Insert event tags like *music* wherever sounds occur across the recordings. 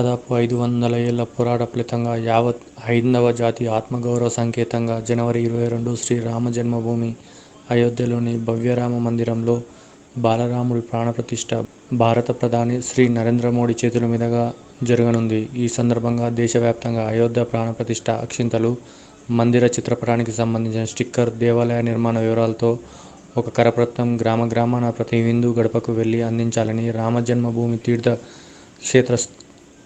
దాదాపు ఐదు వందల ఏళ్ళ పోరాట ఫలితంగా యావత్ హైందవ జాతి ఆత్మగౌరవ సంకేతంగా జనవరి ఇరవై రెండు శ్రీ రామ జన్మభూమి అయోధ్యలోని భవ్యరామ మందిరంలో బాలరాముడి ప్రాణప్రతిష్ఠ భారత ప్రధాని శ్రీ నరేంద్ర మోడీ చేతుల మీదుగా జరగనుంది. ఈ సందర్భంగా దేశవ్యాప్తంగా అయోధ్య ప్రాణప్రతిష్ఠ అక్షింతలు మందిర చిత్రపటానికి సంబంధించిన స్టిక్కర్ దేవాలయ నిర్మాణ వివరాలతో ఒక కరప్రత్నం గ్రామ గ్రామాన ప్రతి హిందూ గడపకు వెళ్ళి అందించాలని రామ జన్మభూమి తీర్థ క్షేత్ర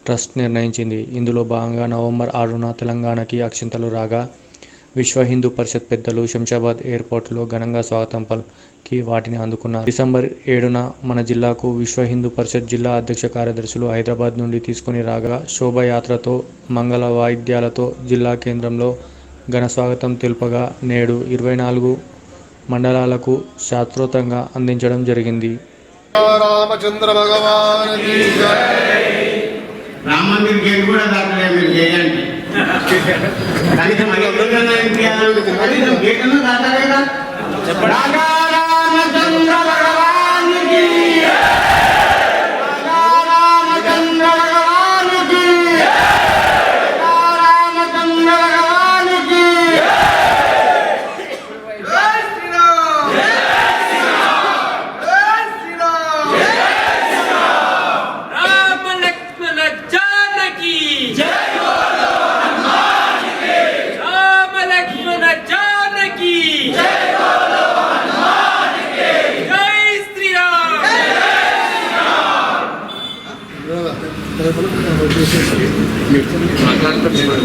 ట్రస్ట్ నిర్ణయించింది. ఇందులో భాగంగా నవంబర్ ఆరున తెలంగాణకి అక్షింతలు రాగా విశ్వ హిందూ పరిషత్ పెద్దలు శంషాబాద్ ఎయిర్పోర్ట్లో ఘనంగా స్వాగతం పలికి వాటిని అందుకున్నారు. డిసెంబర్ ఏడున మన జిల్లాకు విశ్వ హిందూ పరిషత్ జిల్లా అధ్యక్ష కార్యదర్శులు హైదరాబాద్ నుండి తీసుకుని రాగా శోభయాత్రతో మంగళ వాయిద్యాలతో జిల్లా కేంద్రంలో ఘన స్వాగతం తెలుపగా నేడు ఇరవై నాలుగు మండలాలకు శాస్త్రోతంగా అందించడం జరిగింది. రామచంద్ర భగవాన్ జై. రామ మందిర్ గేట్ కూడా దాటలే మీరు చేయండి. *laughs* కనీసం గేట్ దాటలేదా? రాజా!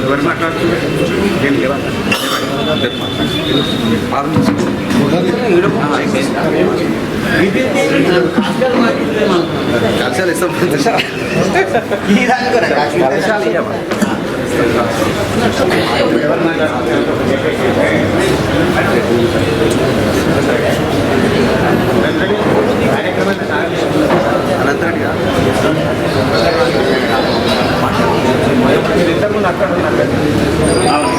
ఎవరు మాట్లాడుతున్నారు నేను కలశాలు ఇస్తాం కలశాలు ఇవ్వమా ఎవరు అనంతరెడ్డి ఇంతకుముందు అక్కడ ఉన్నారు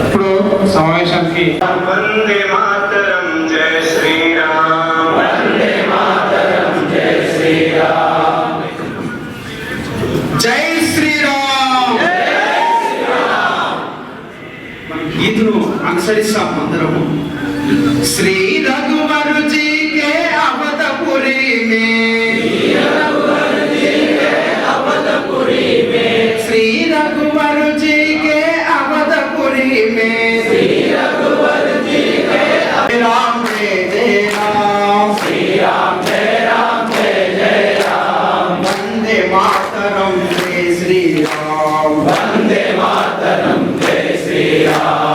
ఇప్పుడు సమావేశానికి వందే మాతరం జయ శ్రీరామ్. వందే మాతరం జయ శ్రీరామ్ జై శ్రీరామ్. గీతును అనుసరిస్తాం అందరము. శ్రీ రఘువరు జీ కే అవధపురి మే శ్రీ రఘువరు జీ కే వందే మాతరం జై శ్రీరామ్.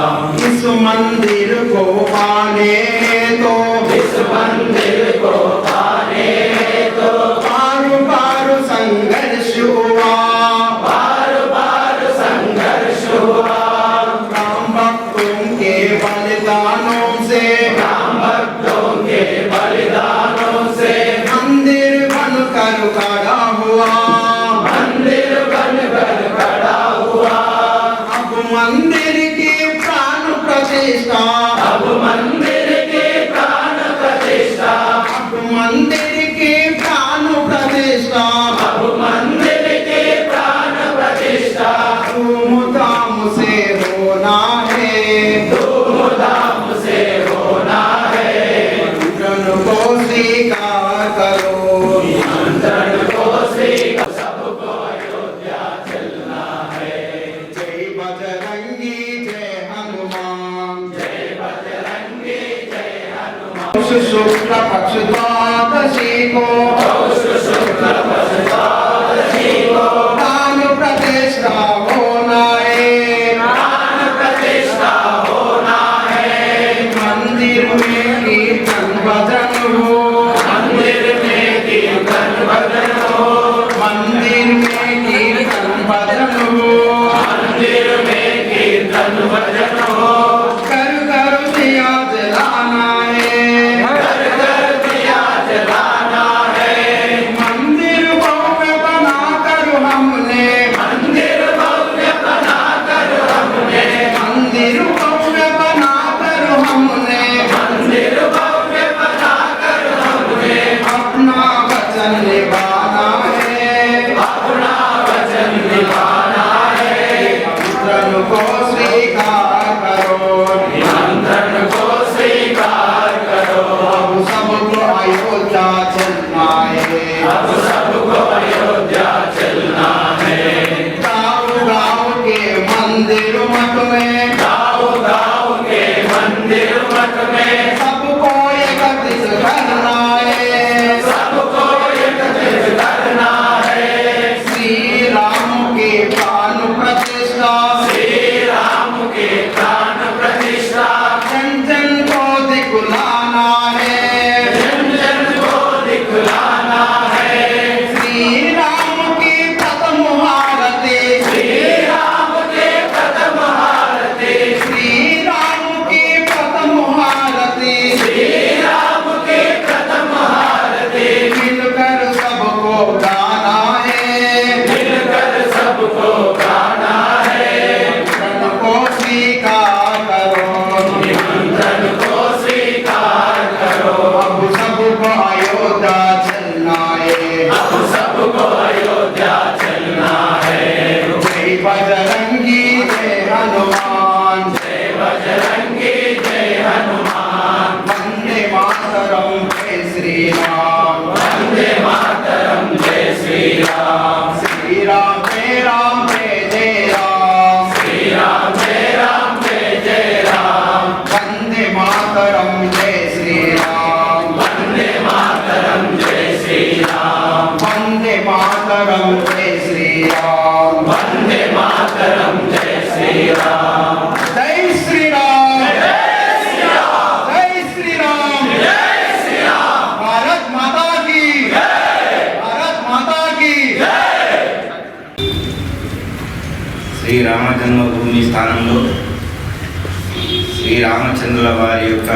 రామచంద్రుల వారి యొక్క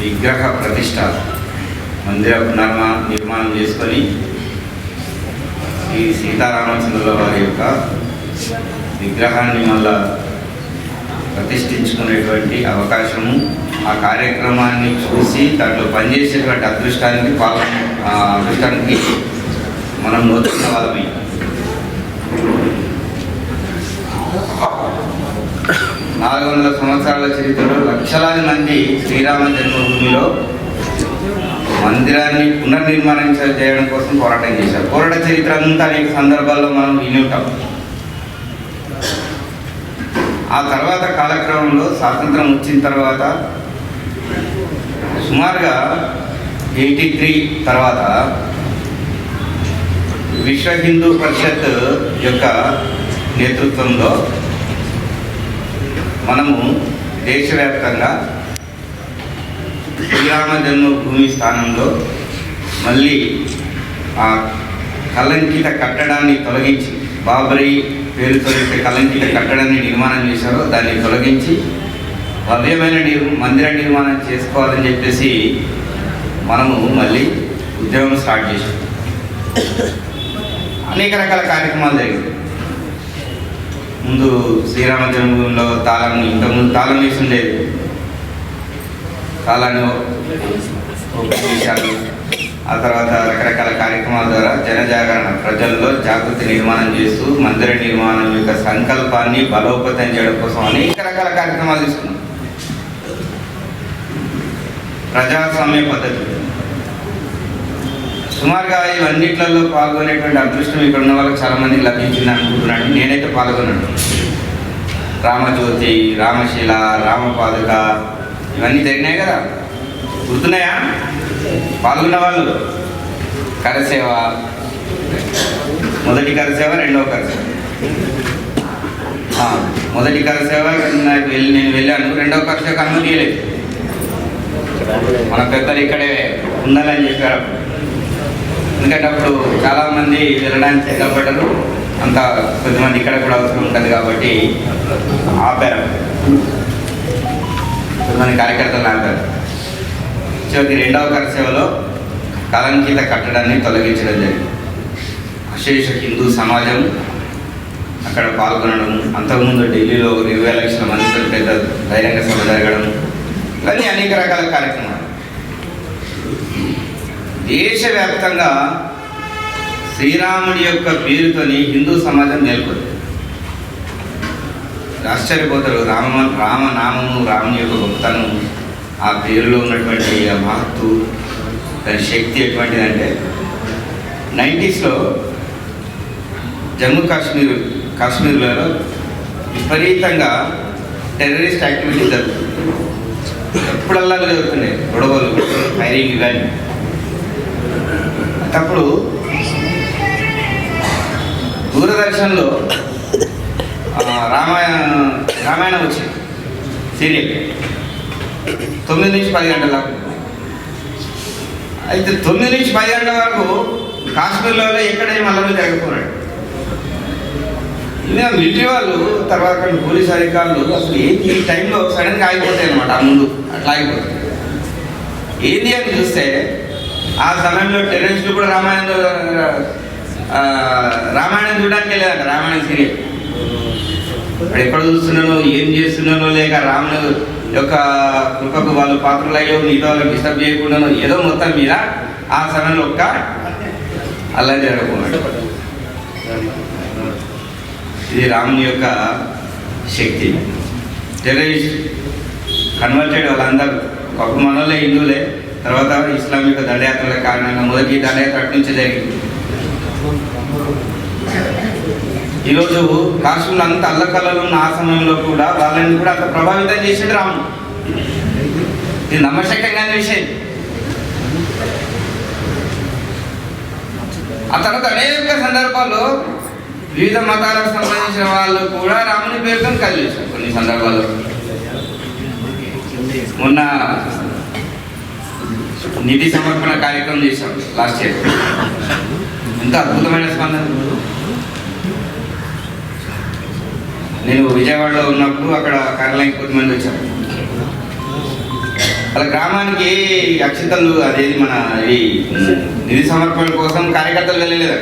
విగ్రహ ప్రతిష్ట మందిర నిర్మాణ నిర్మాణం చేసుకొని ఈ సీతారామచంద్రుల వారి యొక్క విగ్రహాన్ని మళ్ళా ప్రతిష్ఠించుకునేటువంటి అవకాశము. ఆ కార్యక్రమాన్ని చూసి దాంట్లో పనిచేసేటువంటి అదృష్టానికి పాల్గొ అదృష్టానికి మనం మొదటి వాళ్ళమే. నాలుగు వందల సంవత్సరాల చరిత్రలో లక్షలాది మంది శ్రీరామ జన్మభూమిలో మందిరాన్ని పునర్నిర్మాణం చేయడం కోసం పోరాటం చేశారు. పోరాట చరిత్ర అంతా అనేక సందర్భాల్లో మనం విని ఉంటాం. ఆ తర్వాత కాలక్రమంలో స్వాతంత్రం వచ్చిన తర్వాత సుమారుగా ఎయిటీ త్రీ తర్వాత విశ్వ హిందూ పరిషత్ యొక్క నేతృత్వంలో మనము దేశవ్యాప్తంగా శ్రీరామ జన్మభూమి స్థానంలో మళ్ళీ ఆ కలంకిత కట్టడాన్ని తొలగించి బాబరీ పేరుతో కలంకిత కట్టడాన్ని నిర్మాణం చేశారో దాన్ని తొలగించి భవ్యమైన నిర్ మందిర నిర్మాణం చేసుకోవాలని చెప్పేసి మనము మళ్ళీ ఉద్యమం స్టార్ట్ చేసాం అనేక రకాల కార్యక్రమాలు జరిగాయి. ముందు శ్రీరామ జన్మభూమిలో తాళం ఇంతకుముందు తాళం వేసి ఉండేది. తాళాన్ని ఆ తర్వాత రకరకాల కార్యక్రమాల ద్వారా జనజాగరణ ప్రజల్లో జాగృతి నిర్మాణం చేస్తూ మందిర నిర్మాణం యొక్క సంకల్పాన్ని బలోపేతం చేయడం కోసం అనేక రకాల కార్యక్రమాలు తీసుకున్నాం. ప్రజాస్వామ్య పద్ధతి. సుమారుగా ఇవన్నిట్లలో పాల్గొనేటువంటి అదృష్టం ఇక్కడ ఉన్న వాళ్ళకి చాలామందికి లభించింది అనుకుంటున్నాను. నేనైతే పాల్గొన్నాను. రామజ్యోతి రామశీల రామపాదుక ఇవన్నీ జరిగినాయి కదా. గుర్తున్నాయా? పాల్గొన్న వాళ్ళు. కరసేవ. మొదటి కరసేవ రెండవ కరసేవ. మొదటి కరసేవ వెళ్ళి నేను వెళ్ళాను. రెండవ కరసేవ కన్వర్ట్ మన పెద్దలు ఇక్కడే ఉండాలని చెప్పారు. ఎందుకంటే అప్పుడు చాలామంది వెళ్ళడానికి సిద్ధపడ్డరు. అంత కొంతమంది ఇక్కడ కూడా అవసరం ఉంటుంది కాబట్టి ఆపారు. కొంతమంది కార్యకర్తలు ఆపారు. చివరికి రెండవ కరసేవలో కలంకిత కట్టడాన్ని తొలగించడం జరిగింది. అశేష హిందూ సమాజం అక్కడ పాల్గొనడం అంతకుముందు ఢిల్లీలో ఒక ఇరవై లక్షల మందితో పెద్ద బహిరంగ సభ జరగడం ఇవన్నీ అనేక రకాల కార్యక్రమాలు. దేశవ్యాప్తంగా శ్రీరాముడి యొక్క పేరుతోని హిందూ సమాజం నెలకొంది. ఆశ్చర్యపోతాడు రామ రామనామము రాముని యొక్క గొప్పతనం ఆ పేరులో ఉన్నటువంటి ఆ మహత్తు దాని శక్తి ఎటువంటిదంటే నైంటీస్లో జమ్మూ కాశ్మీర్ కాశ్మీర్లలో విపరీతంగా టెర్రరిస్ట్ యాక్టివిటీ జరుగుతుంది. ఎప్పుడల్లా జరుగుతున్నాయి గొడవలు ఫైరింగ్ ఇవన్నీ. అప్పుడు దూరదర్శన్లో రామాయణ రామాయణం వచ్చింది సీరియల్. తొమ్మిది నుంచి పది గంటల దాకా. అయితే తొమ్మిది నుంచి పది గంటల వరకు కాశ్మీర్లో ఎక్కడైనా ఏం అల్లరి జరగకపోయాడు ఇలా మిలిటరీ వాళ్ళు తర్వాత పోలీస్ అధికారులు అసలు ఏంటి ఈ టైంలో సడన్గా ఆగిపోతాయి అనమాట ఆ ముందు అట్లా ఆగిపోతాయి. ఏంటి అని చూస్తే ఆ సమయంలో టెర్రరిస్టులు కూడా రామాయణంలో రామాయణం చూడడానికి వెళ్ళేదంట రామాయణం సీరియల్. ఇప్పుడు ఎక్కడ చూస్తున్నానో ఏం చేస్తున్నానో లేక రాముడు యొక్క కృపకు వాళ్ళు పాత్రలు అయ్యో మిగతా వాళ్ళకి డిస్టర్బ్ చేయకుండానో ఏదో మొత్తం మీద ఆ సమయంలో ఒక్క అలా జరగకుండా ఇది రాముని యొక్క శక్తి. టెర్రరిస్ట్ కన్వర్టెడ్ వాళ్ళందరూ. ఒక మనోళ్ళే హిందువులే. తర్వాత ఇస్లాం యొక్క దండయాత్రల కారణంగా మొదటి దండయాత్ర అటు నుంచే జరిగింది. ఈరోజు కాశ్మీర్లో అంత అల్లకల్లలు ఉన్న ఆ సమయంలో కూడా వాళ్ళని కూడా అంత ప్రభావితం చేసేది రాముడు. ఇది నమ్మశక్యంగానే విషయం. ఆ తర్వాత అనేక సందర్భాల్లో వివిధ మతాలకు సంబంధించిన వాళ్ళు కూడా రాముని పేరుతో కలిసి కొన్ని సందర్భాల్లో. మొన్న నిధి సమర్పణ కార్యక్రమం చేశాం లాస్ట్ ఇయర్. ఎంత అద్భుతమైన స్పందన. నేను విజయవాడలో ఉన్నప్పుడు అక్కడ కేరళకి కొద్దిమంది వచ్చారు. అలా గ్రామానికి అక్షితలు అదేది మన ఈ నిధి సమర్పణ కోసం కార్యకర్తలు వెళ్ళలేదు.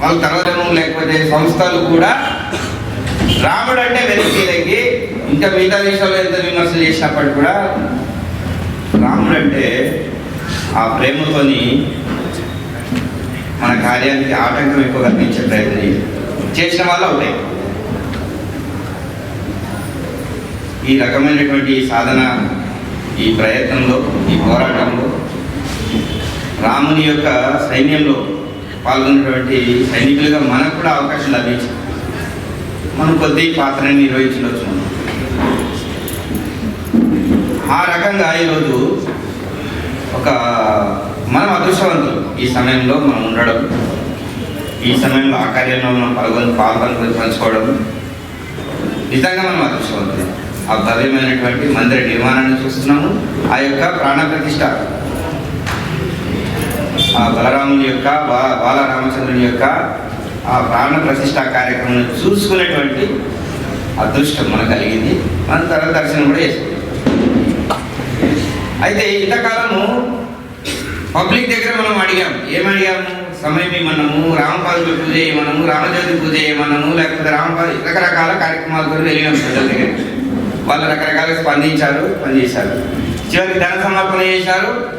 వాళ్ళ తర్వాత లేకపోతే సంస్థలు కూడా రాముడు అంటే వెనక్కి తగ్గి ఇంకా మిగతా విషయాలు ఎంత విమర్శలు చేసినప్పటికీ కూడా రాముడు అంటే ఆ ప్రేమతోని మన కార్యానికి ఆటంకం ఎక్కువ కల్పించే ప్రయత్నం చేసిన వల్ల అవుతాయి ఈ రకమైనటువంటి సాధన ఈ ప్రయత్నంలో ఈ పోరాటంలో రాముని యొక్క సైన్యంలో పాల్గొన్నటువంటి సైనికులుగా మనకు కూడా అవకాశం లభించింది. మనం కొద్ది పాత్రని నిర్వహించవచ్చు మనం. ఆ రకంగా ఈరోజు ఒక మనం అదృష్టవంతులు. ఈ సమయంలో మనం ఉండడం ఈ సమయంలో ఆ కార్యంలో మనం పాల్గొని పాల్గొని పంచుకోవడం నిజంగా మనం అదృష్టవంతులు. ఆ భవ్యమైనటువంటి మందిర నిర్మాణాన్ని చూస్తున్నాము. ఆ యొక్క ప్రాణప్రతిష్ట ఆ బలరాముని యొక్క బా- బాలరామచంద్రుని యొక్క ఆ ప్రాణ ప్రతిష్ట కార్యక్రమం చూసుకునేటువంటి అదృష్టం మనకు కలిగింది. మన తర్వాత దర్శనం కూడా చేసుకుంటాం అయితే ఇంతకాలము పబ్లిక్ దగ్గర మనం అడిగాము ఏమడిగాము? సమయం ఇవ్వమన్నాము రామపాదుల పూజ చేయమన్నాము రామజ్యోతి పూజ ఏమన్నాము? లేకపోతే రామపాద రకరకాల కార్యక్రమాలతో వెళ్ళినాం ప్రజల దగ్గర వాళ్ళు రకరకాలుగా స్పందించారు పనిచేశారు. చివరికి ధన సమర్పణ చేశారు.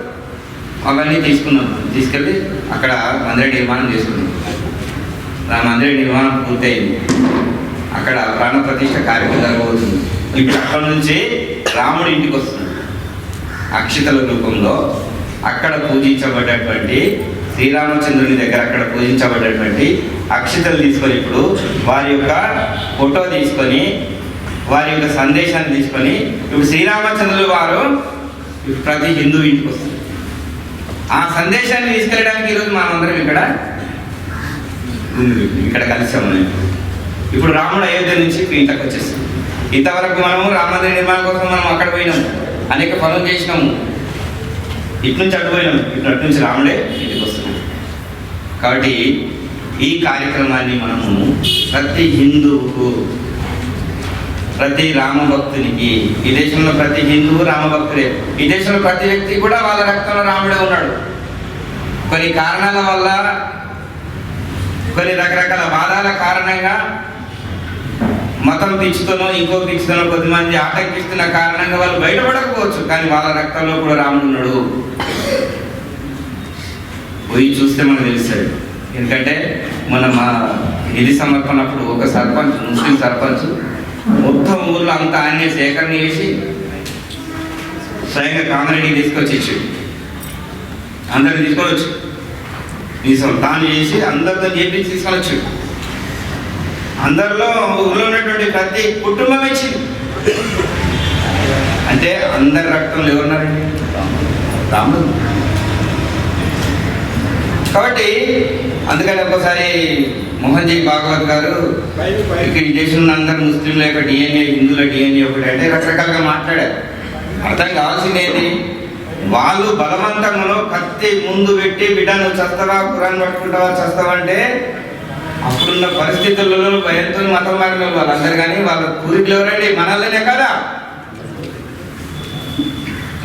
అవన్నీ తీసుకున్నాం. తీసుకెళ్ళి అక్కడ మందిర నిర్మాణం చేసుకున్నాం. మందిర నిర్మాణం పూర్తయింది. అక్కడ ప్రాణ ప్రతిష్ట కార్యక్రమం జరగబోతుంది ఇప్పుడు అక్కడ నుంచి రాముడు ఇంటికి వస్తున్నాడు అక్షితల రూపంలో అక్కడ పూజించబడ్డటువంటి శ్రీరామచంద్రుని దగ్గర అక్కడ పూజించబడ్డటువంటి అక్షితలు తీసుకొని ఇప్పుడు వారి యొక్క ఫోటో తీసుకొని వారి యొక్క సందేశాన్ని తీసుకొని ఇప్పుడు శ్రీరామచంద్రులు వారు ప్రతి హిందూ ఇంటికి వస్తారు. ఆ సందేశాన్ని తీసుకెళ్ళడానికి ఈరోజు మనమందరం ఇక్కడ ఇక్కడ కలిసాము ఇప్పుడు రాముడు అయోధ్య నుంచి ఇంతకు వచ్చేసాం ఇంతవరకు మనము రామమందిర నిర్మాణం కోసం మనం అక్కడ పోయినాము అనేక పనులు చేసినాము. ఇటు నుంచి అటు ఇటు అటు నుంచి రాముడే ఇంటికి వస్తున్నాం కాబట్టి ఈ కార్యక్రమాన్ని మనము ప్రతి హిందువుకు ప్రతి రామభక్తునికి ఈ దేశంలో ప్రతి హిందువు రామభక్తుడే ఈ దేశంలో ప్రతి వ్యక్తి కూడా వాళ్ళ రక్తంలో రాముడే ఉన్నాడు. కొన్ని కారణాల వల్ల కొన్ని రకరకాల వాదాల కారణంగా మతం పిచ్చుతోనో ఇంకో పిచ్చుతోనో కొద్దిమంది ఆటంకిస్తున్న కారణంగా వాళ్ళు బయటపడకపోవచ్చు. కానీ వాళ్ళ రక్తంలో కూడా రాముడు ఉన్నాడు. పోయి చూస్తే మనకు తెలుస్తుంది. ఎందుకంటే మన మా నిధి సమర్పణప్పుడు ఒక సర్పంచ్ ముస్లిం సర్పంచ్ మొత్తం ఊర్లో అంతా ఆయనే సేకరణ చేసి స్వయంగా కామరెడ్డి తీసుకొచ్చి ఇచ్చాడు. అందరిని తీసుకొని వచ్చు తీసుకొని తాను చేసి అందరితో చేపించి తీసుకొని వచ్చాడు అందరిలో ఊళ్ళో ఉన్నటువంటి ప్రతి కుటుంబం ఇచ్చింది. అంటే అందరి రక్తంలో ఎవరున్నారండి? రాముడు. కాబట్టి అందుకని ఒకసారి మోహన్ జీ భాగవత్ గారు ఇక్కడ దేశంలో ఉన్న అందరు ముస్లింల యొక్క డిఎన్ఏ హిందువుల డిఎన్ఏ ఒకటి అంటే రకరకాలుగా మాట్లాడారు. అర్థం కావాల్సింది ఏంటి? వాళ్ళు బలవంతంలో కత్తి ముందు పెట్టి బిడ్డ నువ్వు చస్తావా కురాన్ పట్టుకుంటావా చస్తావా ఇప్పుడున్న పరిస్థితులలో భయంతో మతం మారిన వాళ్ళందరూ కానీ వాళ్ళ పూర్వీకులు ఎవరండి? మనల్లనే కదా.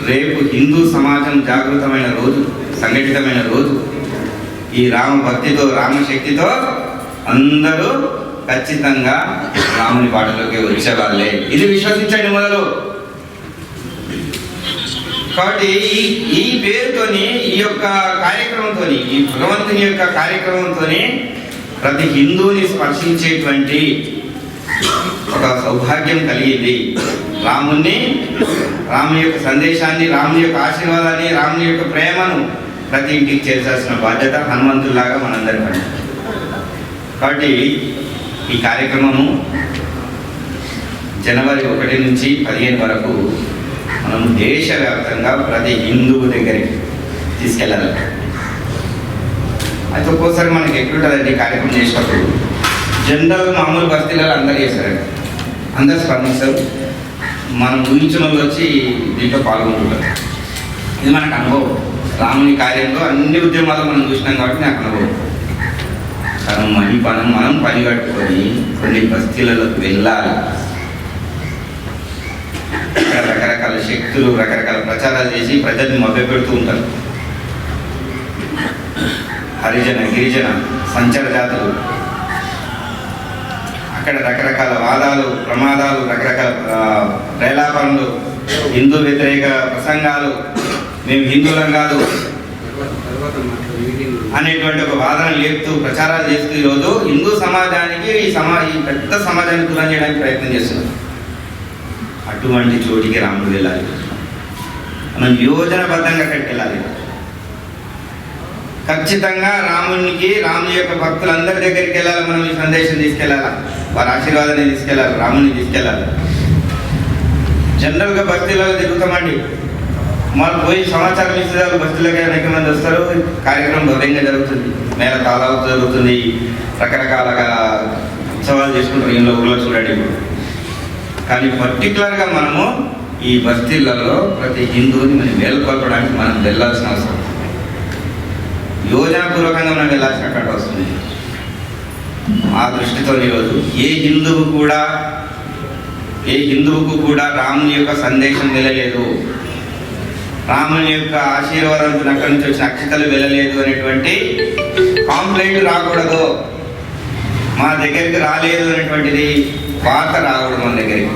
రేపు హిందూ సమాజం జాగృతమైన రోజు సంఘటితమైన రోజు. ఈ రామ భక్తితో రామశక్తితో అందరూ ఖచ్చితంగా రాముని పాటలోకి వచ్చేవాళ్ళే. ఇది విశ్వసించండి మొదలు. కాబట్టి ఈ ఈ పేరుతోని ఈ యొక్క కార్యక్రమంతో ఈ భగవంతుని యొక్క కార్యక్రమంతోని ప్రతి హిందువుని స్పర్శించేటువంటి ఒక సౌభాగ్యం కలిగింది. రాముణ్ణి రాముని యొక్క సందేశాన్ని రాముని యొక్క ఆశీర్వాదాన్ని రాముని యొక్క ప్రేమను ప్రతి ఇంటికి చేర్చాల్సిన బాధ్యత హనుమంతులాగా మనందరి పని కాబట్టి ఈ కార్యక్రమము జనవరి ఒకటి నుంచి పదిహేను వరకు మనం దేశవ్యాప్తంగా ప్రతి హిందువు దగ్గరికి తీసుకెళ్ళాలి. అయితే ఒక్కోసారి మనకి ఎక్కడుంటుందండి కార్యక్రమం చేసినప్పుడు. జనరల్ మామూలు బస్తీలలో అందరు చేశారండి అందరు స్పందిస్తారు. మనం ఊహించిన వాళ్ళు వచ్చి దీంట్లో పాల్గొంటున్నారు ఇది మనకు అనుభవం. రాముని కార్యంలో అన్ని ఉద్యమాలు మనం చూసినాం కాబట్టి నాకు అనుభవం. కానీ మనీ పనం మనం పని కట్టుకొని కొన్ని బస్తీలలోకి వెళ్ళాలి. ఇక్కడ రకరకాల శక్తులు రకరకాల ప్రచారాలు చేసి ప్రజల్ని మభ్యపెడుతూ ఉంటారు. హరిజన గిరిజన సంచర జాతులు. అక్కడ రకరకాల వాదాలు ప్రమాదాలు రకరకాల ప్రేలాపనలు హిందూ వ్యతిరేక ప్రసంగాలు. మేము హిందువులం కాదు. అనేటువంటి ఒక వాదన లేపుతూ ప్రచారాలు చేస్తూ ఈరోజు హిందూ సమాజానికి ఈ సమా ఈ పెద్ద సమాజాన్ని దూరం చేయడానికి ప్రయత్నం చేస్తున్నారు అటువంటి చోటికి రాముడు వెళ్ళాలి. మనం యోజనబద్ధంగా అక్కడికి వెళ్ళాలి. ఖచ్చితంగా రామునికి రాముని యొక్క భక్తులందరి దగ్గరికి వెళ్ళాలి మనం? ఈ సందేశం తీసుకెళ్ళాలి? వారి ఆశీర్వాదాన్ని తీసుకెళ్ళాలి? రాముని తీసుకెళ్ళాలి? జనరల్గా బస్తీలలో తిరుగుతామండి. మాకు పోయి సమాచారం ఇస్తే చాలు అనేక మంది వస్తారు. కార్యక్రమం భవ్యంగా జరుగుతుంది. మేళ తాళాలు జరుగుతుంది. రకరకాలుగా ఉత్సవాలు చేసుకుంటారు. ఇంట్లో ఊళ్ళో చూడండి. ఇప్పుడు కానీ పర్టికులర్గా మనము ఈ బస్తీలలో ప్రతి హిందువుని మనం మేల్కొల్పడానికి మనం వెళ్ళాల్సిన అవసరం. యోజనపూర్వకంగా మనం కట్ట వస్తుంది? ఆ దృష్టితో ఈరోజు ఏ హిందువు కూడా ఏ హిందువుకు కూడా రాముని యొక్క సందేశం వెళ్ళలేదు. రాముని యొక్క ఆశీర్వాదం అక్కడి నుంచి వచ్చిన అక్షతలు వెళ్ళలేదు అనేటువంటి కాంప్లైంట్ రాకూడదు. మా దగ్గరికి రాలేదు అనేటువంటిది వార్త రాకూడదు మన దగ్గరికి.